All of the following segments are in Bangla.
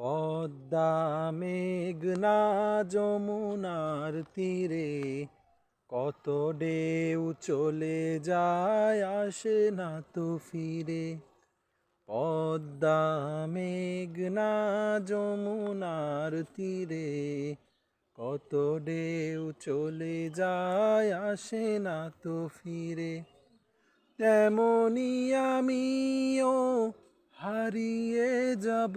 পদ্মা মেঘনা যমুনার তীরে, কত ডেউ চলে যায় আসে না তো ফিরে। পদ্মা মেঘনা যমুনার তীরে, কত ডেউ চলে যায় আসে না তো ফিরে। তেমনি আমিও হারিয়ে যাব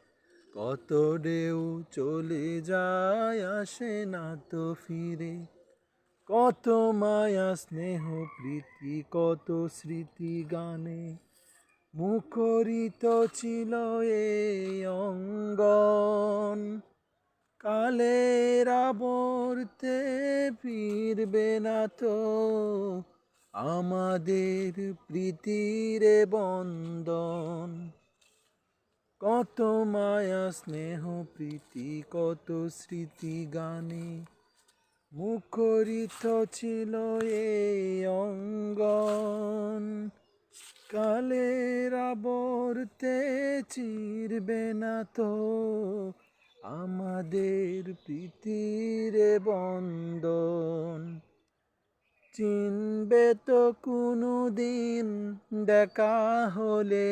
কত ঢেউ চলে যায় আসে না তো ফিরে। কত মায়া, স্নেহ, প্রীতি, কত স্মৃতি গানে। মুখরিত ছিল এই অঙ্গন। কালের আবর্তে ফিরবে না তো আমাদের প্রীতির বন্দন কত মায়া, স্নেহ, প্রীতি, কত স্মৃতি গানে। মুখরিত ছিল এই অঙ্গন। কালের আবর্তে চিরবে না তো আমাদের প্রীতির বন্দন চিনবে তো কোনো দিন দেখা হলে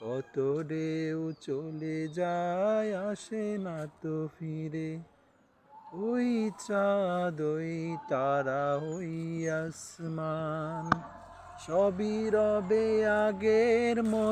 কত ঢেউ চলে যায়, আসে না তো ফিরে। ওই চাঁদ ওই তারা ওই আসমান। সবই রবে আগের মতো।